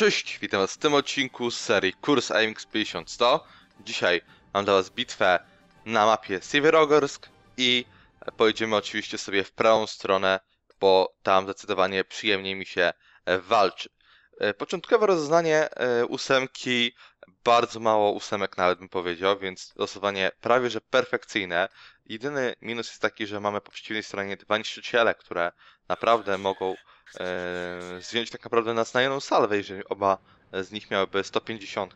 Cześć, witam was w tym odcinku z serii Kurs AMX 5100. Dzisiaj mam dla was bitwę na mapie Sieverogorsk i pojedziemy oczywiście sobie w prawą stronę, bo tam zdecydowanie przyjemniej mi się walczy. E, Początkowe rozeznanie e, ósemki, bardzo mało ósemek nawet bym powiedział, więc losowanie prawie że perfekcyjne. Jedyny minus jest taki, że mamy po przeciwnej stronie dwa niszczyciele, które naprawdę mogą e, zdjąć tak naprawdę na jedną salwę, jeżeli oba z nich miałyby 150,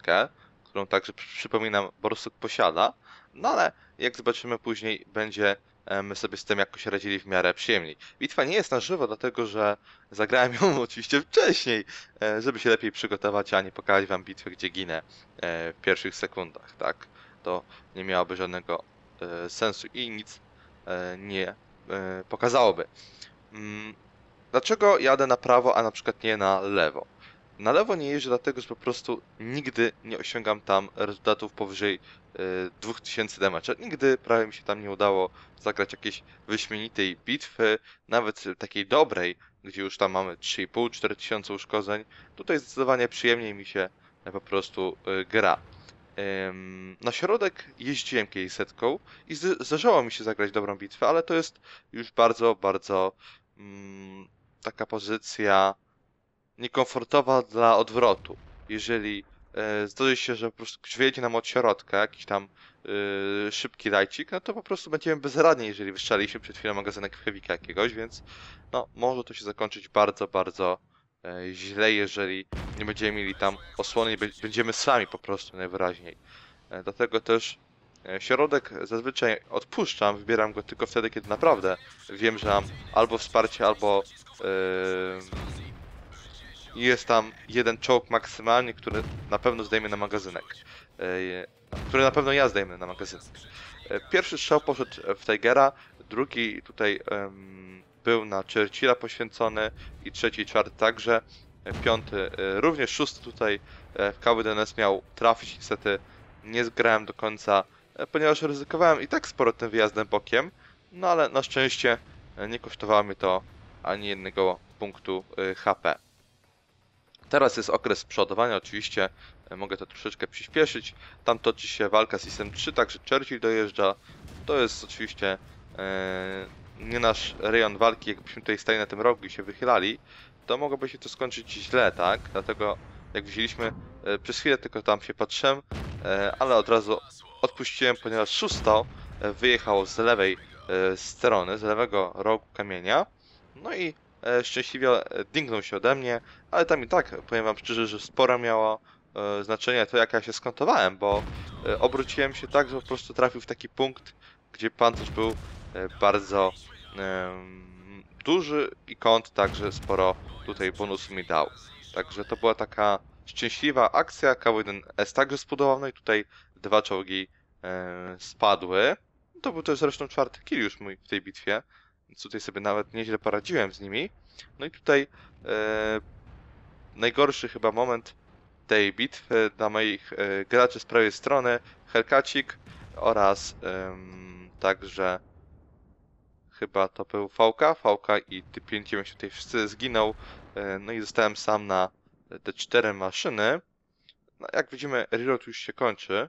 którą także przy- przypominam Borsuk posiada. No ale jak zobaczymy później, będzie my sobie z tym jakoś radzili w miarę przyjemniej. Bitwa nie jest na żywo, dlatego że zagrałem ją oczywiście wcześniej, e, żeby się lepiej przygotować, a nie pokazać wam bitwę, gdzie ginę e, w pierwszych sekundach, tak? To nie miałoby żadnego e, sensu i nic e, nie e, pokazałoby. Mm, Dlaczego jadę na prawo, a na przykład nie na lewo? Na lewo nie jeżdżę dlatego, że po prostu nigdy nie osiągam tam rezultatów powyżej y, 2000 damage. Nigdy prawie mi się tam nie udało zagrać jakiejś wyśmienitej bitwy, nawet takiej dobrej, gdzie już tam mamy 3,5-4 tysiące uszkodzeń. Tutaj zdecydowanie przyjemniej mi się e, po prostu y, gra. Na środek jeździłem kiedyś setką i zd- zdarzało mi się zagrać dobrą bitwę, ale to jest już bardzo, bardzo mm, taka pozycja niekomfortowa dla odwrotu. Jeżeli e, zdarzy się, że po prostu wyjedzie nam od środka, jakiś tam e, szybki lajcik, no to po prostu będziemy bezradni, jeżeli wyszczaliśmy przed chwilą magazynek Heavika jakiegoś, więc no, może to się zakończyć bardzo, bardzo e, źle, jeżeli nie będziemy mieli tam osłony i bę- będziemy sami po prostu najwyraźniej. E, dlatego też e, środek zazwyczaj odpuszczam, wybieram go tylko wtedy, kiedy naprawdę wiem, że mam albo wsparcie, albo Yy, jest tam jeden czołg maksymalnie, który na pewno zdejmie na magazynek. Yy, który na pewno ja zdejmę na magazynek. Yy, Pierwszy strzał poszedł w Tigera, drugi tutaj em, był na Churchilla poświęcony i trzeci i czwarty także. Yy, Piąty, również szósty tutaj KWDNS miał trafić, niestety nie zgrałem do końca, ponieważ ryzykowałem i tak sporo tym wyjazdem bokiem, no ale na szczęście nie kosztowało mnie to ani jednego punktu HP. Teraz jest okres przodowania, oczywiście y, mogę to troszeczkę przyspieszyć. Tam toczy się walka System 3, także Churchill dojeżdża. To jest oczywiście y, nie nasz rejon walki, jakbyśmy tutaj stali na tym rogu i się wychylali, to mogłoby się to skończyć źle, tak? Dlatego jak wzięliśmy, y, przez chwilę tylko tam się patrzyłem, y, ale od razu odpuściłem, ponieważ Szusto y, wyjechał z lewej y, strony, z lewego rogu kamienia. No i e, szczęśliwie e, dingnął się ode mnie, ale tam i tak, powiem wam szczerze, że sporo miało e, znaczenie to, jak ja się skontowałem, bo e, obróciłem się tak, że po prostu trafił w taki punkt, gdzie pancerz był e, bardzo duży i kąt także sporo tutaj bonusu mi dał. Także to była taka szczęśliwa akcja, KW1S także spodobał, no i tutaj dwa czołgi e, spadły. To był też zresztą czwarty kill już mój w tej bitwie, więc tutaj sobie nawet nieźle poradziłem z nimi. No i tutaj e, najgorszy chyba moment tej bitwy dla moich e, graczy z prawej strony, Helkacik oraz em, także chyba to był VK, VK i typ 59 tutaj wszyscy zginął, e, no i zostałem sam na te cztery maszyny. No, jak widzimy, reload już się kończy.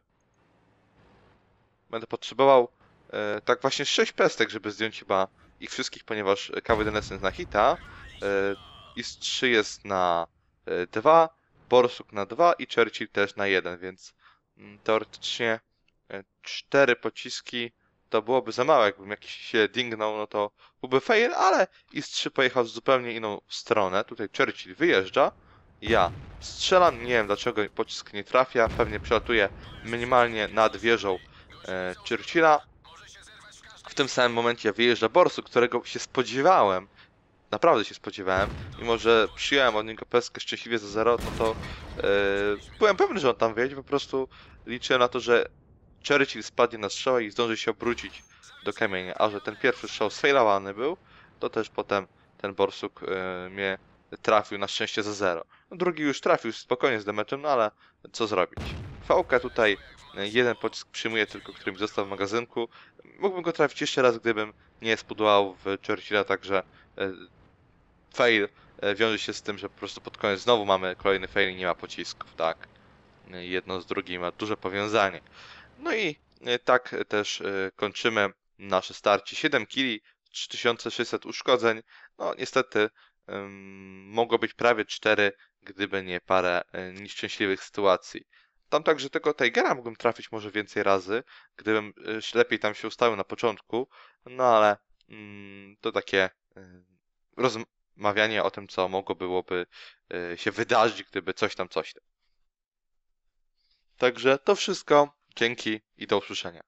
Będę potrzebował e, tak właśnie 6 pestek, żeby zdjąć chyba ich wszystkich, ponieważ KWDNS jest na hita, e, IS-3 jest na 2, Borsuk na 2 i Churchill też na 1, więc mm, teoretycznie 4 pociski to byłoby za mało, jakbym jakiś się dingnął, no to byłby fail, ale IS-3 pojechał w zupełnie inną stronę. Tutaj Churchill wyjeżdża, ja strzelam, nie wiem dlaczego pocisk nie trafia, pewnie przelatuje minimalnie nad wieżą e, Churchilla. W tym samym momencie wyjeżdża Borsu, którego się spodziewałem. Naprawdę się spodziewałem. Mimo, że przyjąłem od niego peskę szczęśliwie za zero, no to e, byłem pewny, że on tam wyjedzie. Po prostu liczyłem na to, że Churchill spadnie na strzał i zdąży się obrócić do kamienia. A że ten pierwszy strzał sfailowany był, to też potem ten Borsuk e, mnie trafił na szczęście za zero. Drugi już trafił spokojnie z damage'em, no ale co zrobić. VK tutaj e, jeden pocisk przyjmuje tylko, który mi został w magazynku. Mógłbym go trafić jeszcze raz, gdybym nie spudłał w Churchilla, także e, fail e, wiąże się z tym, że po prostu pod koniec znowu mamy kolejny fail i nie ma pocisków, tak? Jedno z drugim ma duże powiązanie. No i e, tak też kończymy nasze starcie. 7 kili, 3600 uszkodzeń. No niestety mogło być prawie 4, gdyby nie parę nieszczęśliwych sytuacji. Tam także tylko Tigera mógłbym trafić może więcej razy, gdybym się- lepiej tam się ustawił na początku, no ale mm, to takie e, rozmawianie o tym, co mogło byłoby e, się wydarzyć, gdyby coś tam, coś tam. Także to wszystko. Dzięki i do usłyszenia.